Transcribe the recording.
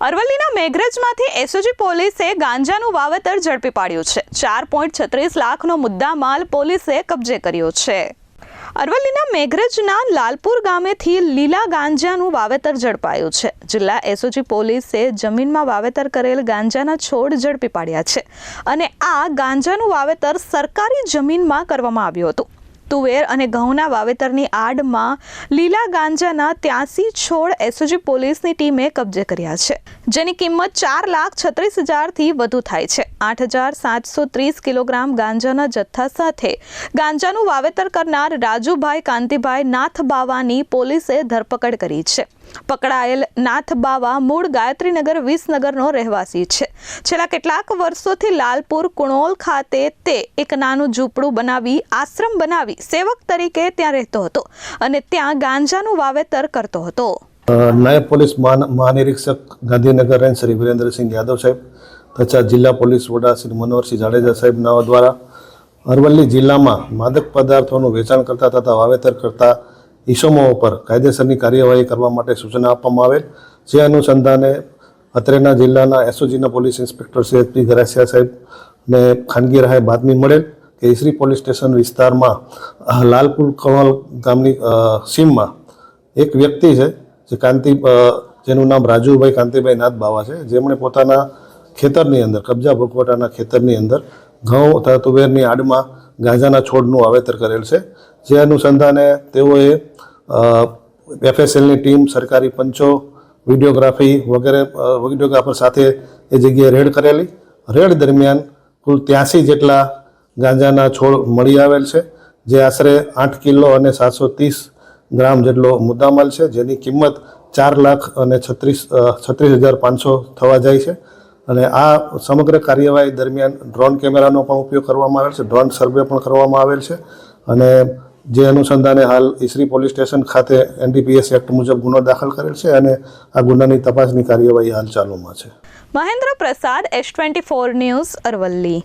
અરવલ્લીના મેઘરજમાંથી એસઓજી પોલીસે ગાંજાનું વાવેતર ઝડપી પાડ્યું છે. ચાર પોઈન્ટ છત્રીસ લાખનો મુદ્દામાલ પોલીસે કબજે કર્યો છે. અરવલ્લીના મેઘરજના લાલપુર ગામેથી લીલા ગાંજાનું વાવેતર ઝડપાયું છે. જિલ્લા એસઓજી પોલીસે જમીનમાં વાવેતર કરેલ ગાંજાના છોડ ઝડપી પાડ્યા છે. અને આ ગાંજાનું વાવેતર સરકારી જમીનમાં કરવામાં આવ્યું હતું. તુવેર અને ઘઉંના વાવેતરની આડમાં લીલા ગાંજાના ત્યાસી છોડ એસઓજી પોલીસની ટીમે કબજે કર્યા છે, જેની કિંમત ચાર લાખ છત્રીસ હજારથી વધુ થાય છે. આઠ હજાર સાતસો ત્રીસ કિલોગ્રામ ગાંજાના જથ્થા સાથે ગાંજાનું વાવેતર કરનાર રાજુભાઈ કાંતિભાઈ નાથબાવાની પોલીસે ધરપકડ કરી છે. પકડાયેલ નાથ બાવા મૂળ ગાયત્રીનગર વિસનગરનો રહેવાસી છે. છેલ્લા કેટલાક વર્ષોથી લાલપુર કુણોલ ખાતે તે એક નાનું ઝૂંપડું બનાવી, આશ્રમ બનાવી સેવક તરીકે ત્યાં રહેતો હતો અને ત્યાં ગાંજાનું વાવેતર કરતો હતો. નાયબ પોલીસ મહા- મહાનિરીક્ષક ગાંધીનગર રેન્જ શ્રી વિરેન્દ્રસિંહ યાદવ સાહેબ, તથા જિલ્લા પોલીસ વડા શ્રી મનોહરસિંહ જાડેજા સાહેબના દ્વારા અરવલ્લી જિલ્લામાં માદક પદાર્થોનું વેચાણ કરતા તથા વાવેતર કરતા ઈસમો ઉપર કાયદેસરની કાર્યવાહી કરવા માટે સૂચના આપવામાં આવેલ. જે અનુસંધાને અત્રેના જિલ્લાના એસઓજીના police inspector Shri H P Garasiya સાહેબને ખાનગી રાહે બાતમી મળેલ કે ઈસરી પોલીસ સ્ટેશન વિસ્તારમાં લાલપુર કણોલ ગામની સીમમાં એક વ્યક્તિ છે, જે કાંતિ જેનું નામ રાજુભાઈ કાંતિભાઈ નાથ બાવા છે, જેમણે પોતાના ખેતરની અંદર, કબજા ભોગવટાના ખેતરની અંદર ઘઉં તથા તુવેરની આડમાં ગાંજાના છોડનું વાવેતર કરેલ છે. જે અનુસંધાને તેઓએ એફએસએલની ટીમ, સરકારી પંચો, વિડીયોગ્રાફી વગેરે વિડીયોગ્રાફર સાથે એ જગ્યાએ રેડ કરેલી. રેડ દરમિયાન કુલ ત્યાંસી જેટલા ગાંજાના છોડ મળી આવેલ છે, જે આશરે આઠ કિલો અને સાતસો ત્રીસ ગ્રામ જેટલો મુદ્દામાલ છે, જેની કિંમત ચાર લાખ અને છત્રીસ છત્રીસ હજાર પાંચસો થવા જાય છે. અને આ સમગ્ર કાર્યવાહી દરમિયાન ડ્રોન કેમેરાનો પણ ઉપયોગ કરવામાં આવેલ છે, ડ્રોન સર્વે પણ કરવામાં આવેલ છે. અને જે અનુસંધાને હાલ ઈસરી પોલીસ સ્ટેશન ખાતે એનડીપીએસ એક્ટ મુજબ ગુનો દાખલ કરેલ છે અને આ ગુનાની તપાસની કાર્યવાહી હાલ ચાલુમાં છે. Mahendra Prasad, S twenty four news Aravalli.